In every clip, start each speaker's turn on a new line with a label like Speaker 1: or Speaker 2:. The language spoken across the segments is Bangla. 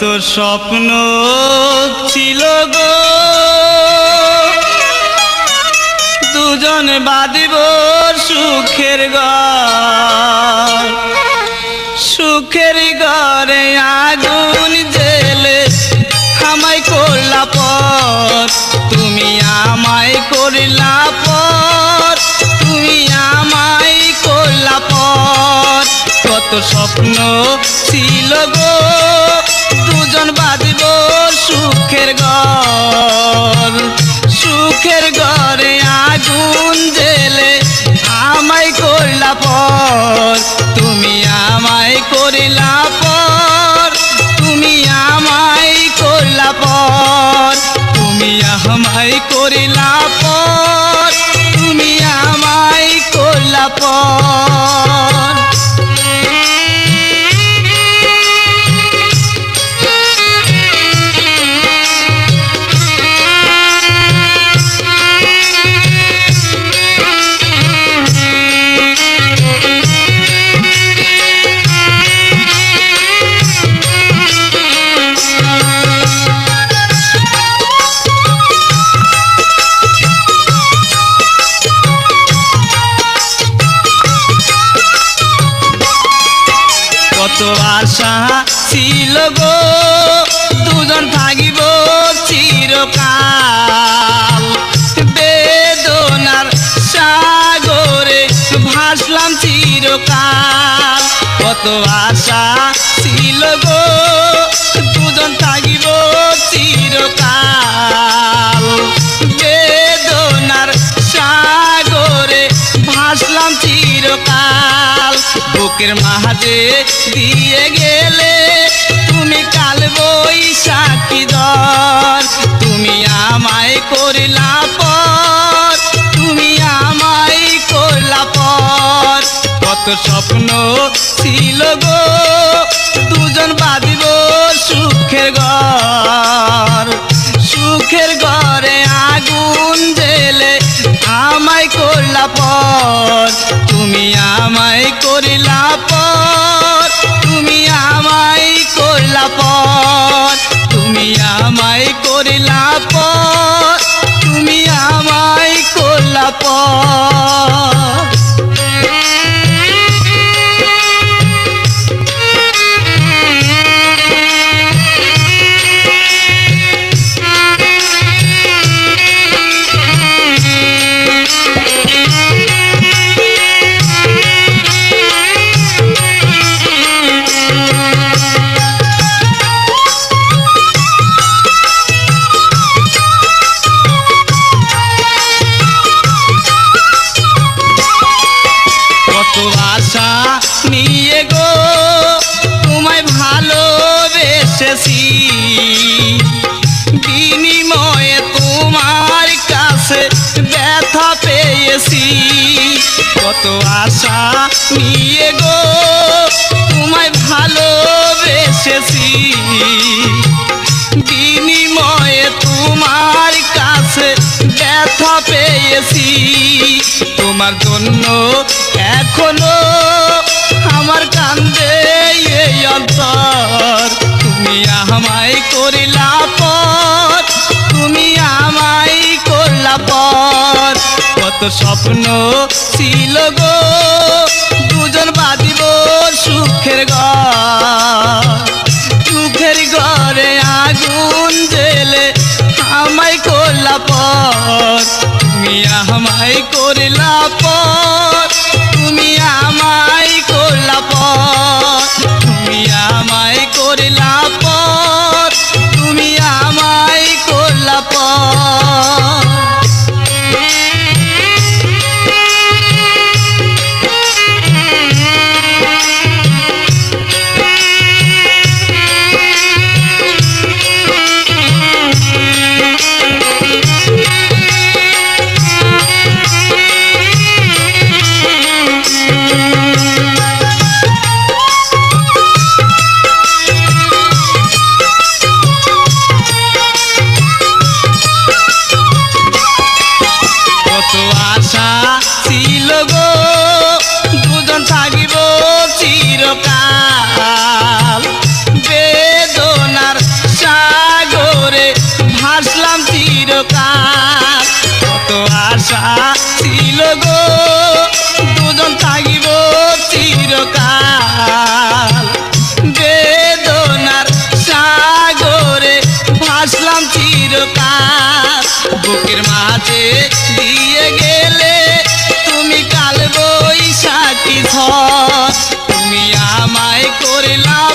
Speaker 1: কত স্বপ্ন ছিল গো। দুজন বাদিব সুখের ঘর। সুখের ঘরে আগুন জেলে আমায় করলা পর তুমি আমায় করলা পর তুমি আমায় করলা পর কত স্বপ্ন ছিল গো। সুখের ঘর সুখের ঘরে। আশা ছিল গো, দুজন থাকিব চিরকাল। বেদনার সাগরে ভাসলাম চিরকাল। কত আশা ছিল গো, দুজন থাকিব চিরকাল। বেদনার সাগরে ভাসলাম চিরকাল। বুকের মাঝে দিয়ে স্বপ্ন ছিল গো, দুজন বাঁধিব সুখের ঘর। সুখের ঘরে আগুন জেলে আমায় করলা পর। তুমি আমায় করিলা পর। তুমি আমায় করলা পর। তুমি আমায় করিলা পর। তুমি আমায় করলা পর। আশা নিয়ে গো, তোমায় ভালোবেসেছি। বিনিময়ে তোমার কাছে ব্যথা পেয়েছি। তোমার জন্য এখনও আমার কান্দে এই অন্তর। তুমি আমায় করিলা পর তুমি পর কত স্বপ্ন ছিল গো। দুজন বাঁধিব সুখের ঘর। সুখের ঘরে আগুন জেলে আমায় করলা পর তুমি আমায় করলা পর তুমি আমায় করলা পর তুমি আমায় চিরকাল। কত আশা ছিল গো, দুজন থাকিব চিরকাল। বেদনার সাগরে ভাসলাম চিরকাল। বুকের মাঝে দিয়ে গেলে তুমি কাল বৈশাখী ঝড়। তুমি আমায় করিলাম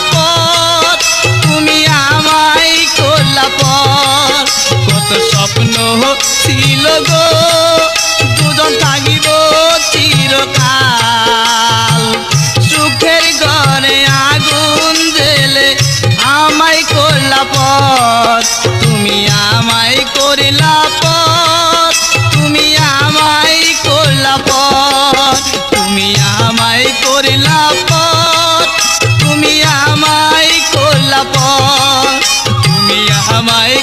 Speaker 1: দুজন থাকিব চিরকাল। আমায় করলা তুমি আমায় তুমি আমায় তুমি আমায় তুমি আমায় তুমি আমায়